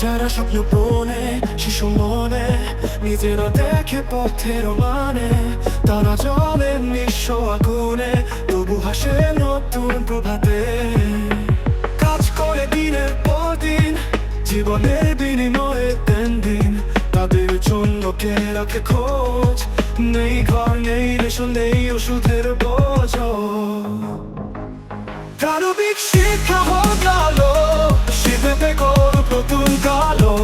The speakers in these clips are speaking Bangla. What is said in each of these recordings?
যারা স্বপ্ন বনে শিশু মনে, নিজেরা দেখে পথের মানে তারা জলে নিঃস্ব আগুনে, তবু হাসে নতুন প্রভাতে। কাজ করে দিনের পর দিন, জীবনের বিনিময়ে দেন দিন, তাদের জন্য কে রাখে খোঁজ? নেই ঘর, নেই রেশন, নেই ওষুধের বোঝ। দানবিক শিক্ষা হোক আলো শিবেতে কর নতুন কালো।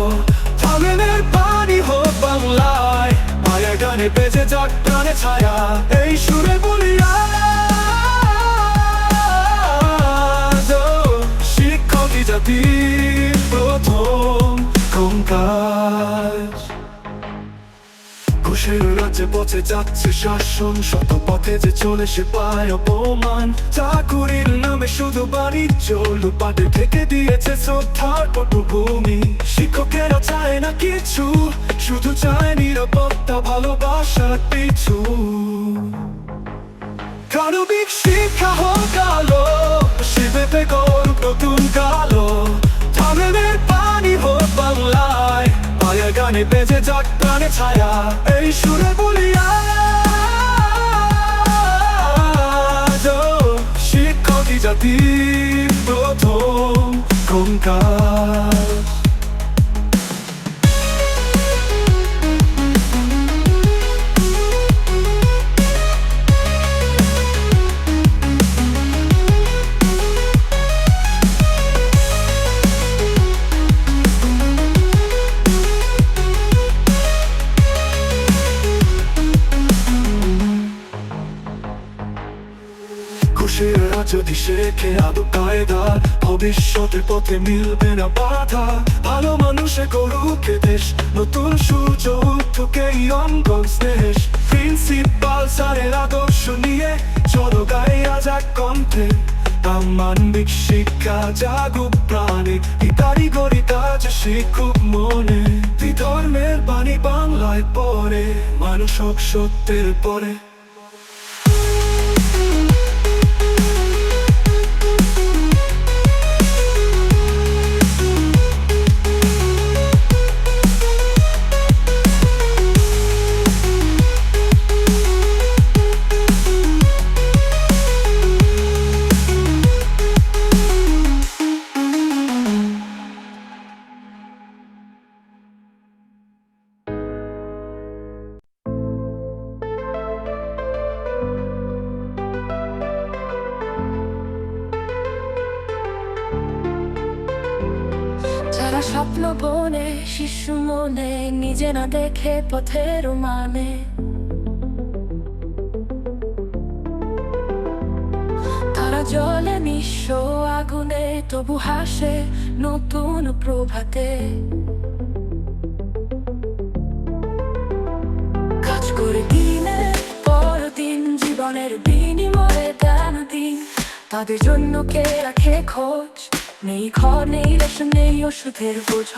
থামেনের পানি হোক বাংলায়। মায়া গানে বেজে যাক প্রাণে ছায়া। এই সুরে বলিয়া পথে যাচ্ছে শাসন শত পথে যে চলে সে পায় অপমান। চাকুরির নামে শুধু বাণিজ্য লুপাটে ঢেকে দিয়েছে শ্রদ্ধার পটভূমি। শিক্ষকেরা চায় না কিছু, শুধু চায় নিরাপত্তা ভালোবাসার গানে বেজে যাক প্রাণে ছায়া এই সুরে বলিয়া শিক্ষকই জাতির প্রথম কঙ্কাল। খুশিরা যদি শেখে আদো কায়দা, ভবিষ্যতের পথে মিলবে না বাধা। ভালো মানুষে করুক দেশ, নতুন সূর্য উঠুক অঙ্গন স্নেশ প্রিন্সিপাল স্যারের আদর্শ নিয়ে চলো গাইয়া যাক কণ্ঠে। মানবিক শিক্ষা জাগুক প্রাণে কারিগরি কাজ শিখুক মনে। ধর্মের বাণী বাংলায় পড়ে, মানুষ সত্যের পরে। স্বপ্ন বনে, শিশু মনে, নিজে না দেখে পথের মানে। তারা জলে নিঃস্ব, আগুনে তবু হাসে নতুন প্রভাতে। কাজ করে দিনে পর দিন, জীবনের বিনিময়ে দেন দিন। তাদের জন্য কে রাখে খোঁজ? নেই ঘর নেই রেশন নেই ওষুধের বোঝ।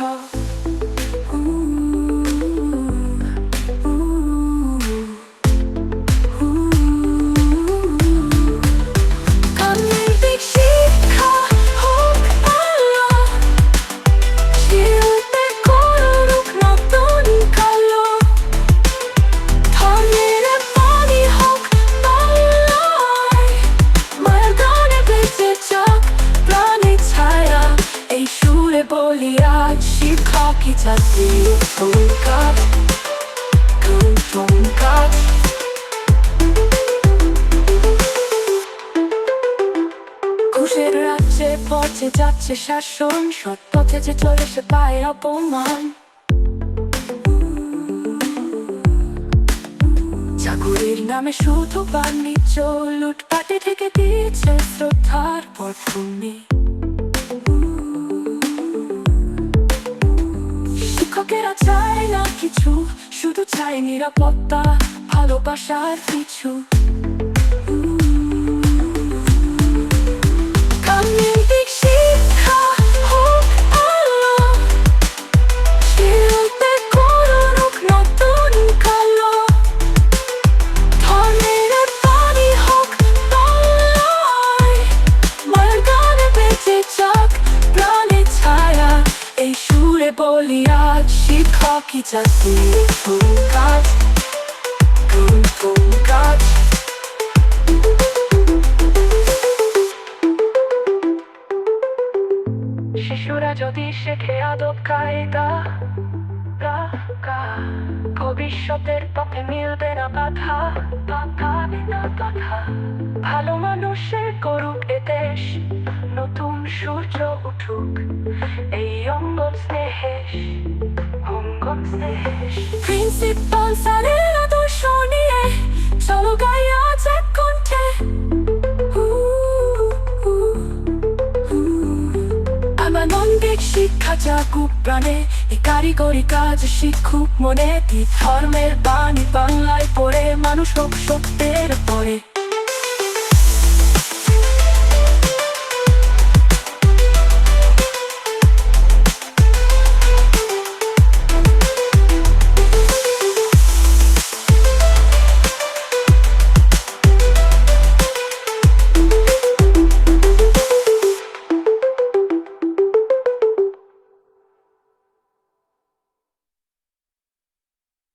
যাচ্ছে শাসন সৎ পথে যে চলে সে পায় অপমান। চাকুরির নামে শুধু বাণিজ্য লুটপাটে থেকে দিয়েছে শ্রদ্ধার পটভূমি শিক্ষকেরা চায় না কিছু, শুধু চায় নিরাপত্তা, ভালোবাসার কিছু কান্নিক করুন কাজ শিশুরা যদি শেখে আদব কায়দা ভবিষ্যতের পথে মিলবে না বাধা বাধা বিনা বাধা। ভালো মানুষের করুক এ নতুন সূর্য উঠুক, এই অঙ্গন স্নেহেশ অঙ্গন স্নেহেশ প্রিন্সিপাল স্যারের আদর্শ নিয়ে চলো গাই আজ এক কণ্ঠে। আমার মন্দির শিক্ষা জাগুক প্রাণে কারিগরি কাজ শিক্ষুক মনে ধর্মের বাণী বাংলায় পড়ে, মানুষ হোক সত্যের